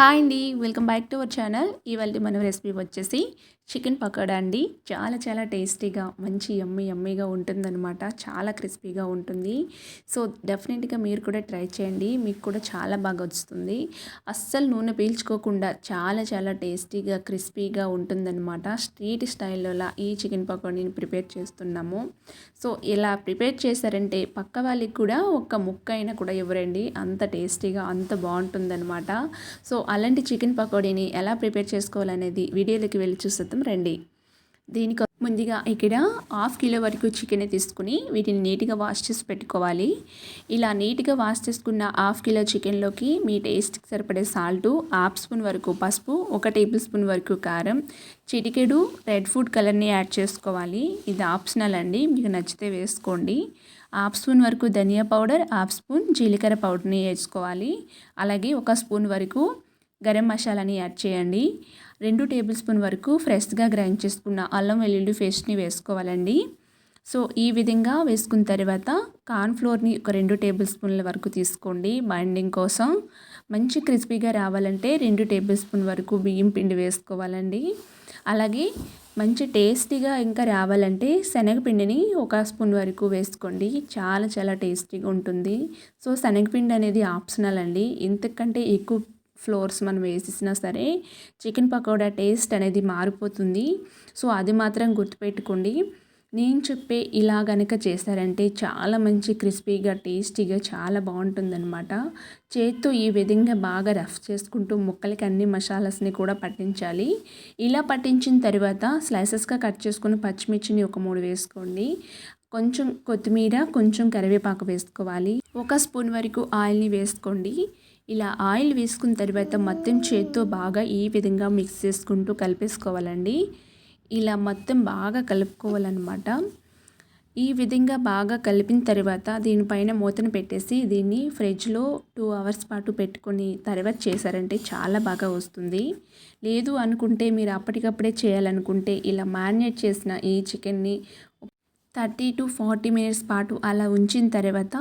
Hi అండి welcome back to our channel. ఇవాళ మన రెసిపీ వచ్చేసి చికెన్ పకోడా అండి. చాలా చాలా టేస్టీగా మంచి ఎమ్మి ఎమ్మిగా ఉంటుందన్నమాట. చాలా క్రిస్పీగా ఉంటుంది. సో డెఫినెట్గా మీరు కూడా ట్రై చేయండి. మీకు కూడా చాలా బాగా వస్తుంది. అస్సలు నూనె పీల్చుకోకుండా చాలా చాలా టేస్టీగా క్రిస్పీగా ఉంటుందన్నమాట. స్ట్రీట్ స్టైల్లో ఈ చికెన్ పకోడీని ప్రిపేర్ చేస్తున్నాము. సో ఇలా ప్రిపేర్ చేశారంటే పక్క వాళ్ళకి కూడా ఒక్క ముక్క అయినా కూడా ఇవ్వరండి. అంత టేస్టీగా అంత బాగుంటుందన్నమాట. సో అలాంటి చికెన్ పకోడీని ఎలా ప్రిపేర్ చేసుకోవాలనేది వీడియోలోకి వెళ్ళి చూస్తాం రండి. దీనికి ముందుగా ఇక్కడ హాఫ్ కిలో వరకు చికెన్ తీసుకుని వీటిని నీట్గా వాష్ చేసి పెట్టుకోవాలి. ఇలా నీట్గా వాష్ చేసుకున్న హాఫ్ కిలో చికెన్లోకి మీ టేస్ట్కి సరిపడే సాల్టు హాఫ్ స్పూన్ వరకు పసుపు ఒక టేబుల్ స్పూన్ వరకు కారం చిటికెడు రెడ్ ఫుడ్ కలర్ని యాడ్ చేసుకోవాలి. ఇది ఆప్షనల్ అండి. మీకు నచ్చితే వేసుకోండి. హాఫ్ స్పూన్ వరకు ధనియా పౌడర్ హాఫ్ స్పూన్ జీలకర్ర పౌడర్ని వేసుకోవాలి. అలాగే ఒక స్పూన్ వరకు గరం మసాలాని యాడ్ చేయండి. రెండు టేబుల్ స్పూన్ వరకు ఫ్రెష్గా గ్రైండ్ చేసుకున్న అల్లం వెల్లుల్లి పేస్ట్ని వేసుకోవాలండి. సో ఈ విధంగా వేసుకున్న తర్వాత కార్న్ఫ్లోర్ని ఒక రెండు టేబుల్ స్పూన్ల వరకు తీసుకోండి బైండింగ్ కోసం. మంచి క్రిస్పీగా రావాలంటే రెండు టేబుల్ స్పూన్ వరకు బియ్యం పిండి వేసుకోవాలండి. అలాగే మంచి టేస్టీగా ఇంకా రావాలంటే శనగపిండిని ఒక స్పూన్ వరకు వేసుకోండి. చాలా చాలా టేస్టీగా ఉంటుంది. సో శనగపిండి అనేది ఆప్షనల్ అండి. ఇంతకంటే ఎక్కువ ఫ్లోర్స్ మనం వేసేసినా సరే చికెన్ పకోడా టేస్ట్ అనేది మారిపోతుంది. సో అది మాత్రం గుర్తుపెట్టుకోండి. నేను చెప్పే ఇలా గనక చేశారంటే చాలా మంచి క్రిస్పీగా టేస్టీగా చాలా బాగుంటుందన్నమాట. చేత్తో ఈ విధంగా బాగా రఫ్ చేసుకుంటూ ముక్కలకి అన్ని మసాలాస్ని కూడా పట్టించాలి. ఇలా పట్టించిన తర్వాత స్లైసెస్గా కట్ చేసుకుని పచ్చిమిర్చిని ఒక మూడు వేసుకోండి. కొంచెం కొత్తిమీర కొంచెం కరివేపాకు వేసుకోవాలి. ఒక స్పూన్ వరకు ఆయిల్ని వేసుకోండి. ఇలా ఆయిల్ వేసుకున్న తర్వాత మొత్తం చేత్తో బాగా ఈ విధంగా మిక్స్ చేసుకుంటూ కలిపేసుకోవాలండి. ఇలా మొత్తం బాగా కలుపుకోవాలన్నమాట. ఈ విధంగా బాగా కలిపిన తర్వాత దీనిపైన మూతను పెట్టేసి దీన్ని ఫ్రిడ్జ్లో టూ అవర్స్ పాటు పెట్టుకొని తర్వాత చేశారంటే చాలా బాగా వస్తుంది. లేదు అనుకుంటే మీరు అప్పటికప్పుడే చేయాలనుకుంటే ఇలా మ్యారినేట్ చేసిన ఈ చికెన్ని థర్టీ టు ఫార్టీ మినిట్స్ పాటు అలా ఉంచిన తర్వాత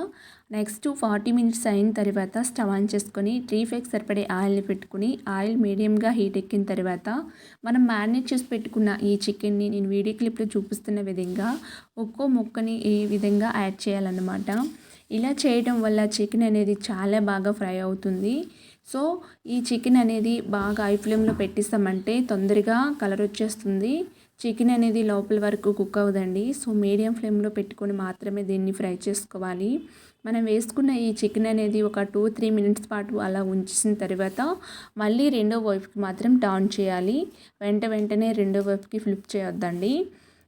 నెక్స్ట్ ఫార్టీ మినిట్స్ అయిన తర్వాత స్టవ్ ఆన్ చేసుకొని త్రీ ఫేక్ సరిపడే ఆయిల్ని పెట్టుకుని ఆయిల్ మీడియంగా హీట్ ఎక్కిన తర్వాత మనం మ్యారినేట్ చేసి పెట్టుకున్న ఈ చికెన్ని నేను వీడియో క్లిప్లో చూపిస్తున్న విధంగా ఒక్కో ముక్కని ఈ విధంగా యాడ్ చేయాలన్నమాట. ఇలా చేయడం వల్ల చికెన్ అనేది చాలా బాగా ఫ్రై అవుతుంది. సో ఈ చికెన్ అనేది బాగా ఐ ఫ్లేమ్లో పెట్టిస్తామంటే తొందరగా కలర్ వచ్చేస్తుంది. చికెన్ అనేది లోపల వరకు కుక్ అవ్వదండి. సో మీడియం ఫ్లేమ్లో పెట్టుకొని మాత్రమే దీన్ని ఫ్రై చేసుకోవాలి. మనం వేసుకున్న ఈ చికెన్ అనేది ఒక టూ త్రీ మినిట్స్ పాటు అలా ఉంచిన తర్వాత మళ్ళీ రెండో వైపుకి మాత్రం టర్న్ చేయాలి. వెంట వెంటనే రెండో వైపుకి ఫ్లిప్ చేయొద్దండి.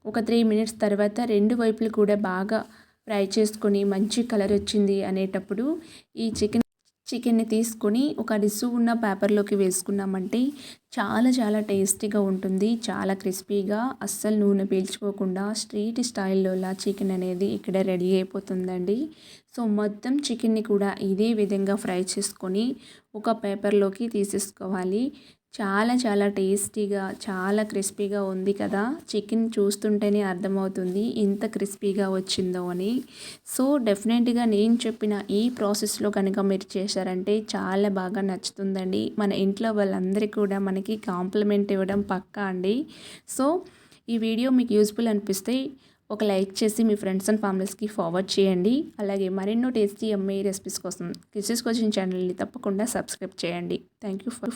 ఒక త్రీ మినిట్స్ తర్వాత రెండు వైపులు కూడా బాగా ఫ్రై చేసుకొని మంచి కలర్ వచ్చింది అనేటప్పుడు ఈ చికెన్ చికెన్ని తీసుకొని ఒక డిస్సు ఉన్న పేపర్లోకి వేసుకున్నామంటే చాలా చాలా టేస్టీగా ఉంటుంది చాలా క్రిస్పీగా అస్సలు నూనె పీల్చుకోకుండా స్ట్రీట్ స్టైల్లో చికెన్ అనేది ఇక్కడ రెడీ అయిపోతుందండి. సో మొత్తం చికెన్ని కూడా ఇదే విధంగా ఫ్రై చేసుకొని ఒక పేపర్లోకి తీసేసుకోవాలి. చాలా చాలా టేస్టీగా చాలా క్రిస్పీగా ఉంది కదా. చికెన్ చూస్తుంటేనే అర్థమవుతుంది ఇంత క్రిస్పీగా వచ్చిందో అని. సో డెఫినెట్గా నేను చెప్పిన ఈ ప్రాసెస్లో కనుక మీరు చేశారంటే చాలా బాగా నచ్చుతుందండి. మన ఇంట్లో వాళ్ళందరికీ కూడా మన మనకి కాంప్లిమెంట్ ఇవ్వడం పక్కా అండి. సో ఈ వీడియో మీకు యూస్ఫుల్ అనిపిస్తే ఒక లైక్ చేసి మీ ఫ్రెండ్స్ అండ్ ఫ్యామిలీస్కి ఫార్వర్డ్ చేయండి. అలాగే మరెన్నో టేస్టీ అమ్మే రెసిపీస్ కోసం కిచెస్ కోచింగ్ ఛానల్ని తప్పకుండా సబ్స్క్రైబ్ చేయండి. Thank you for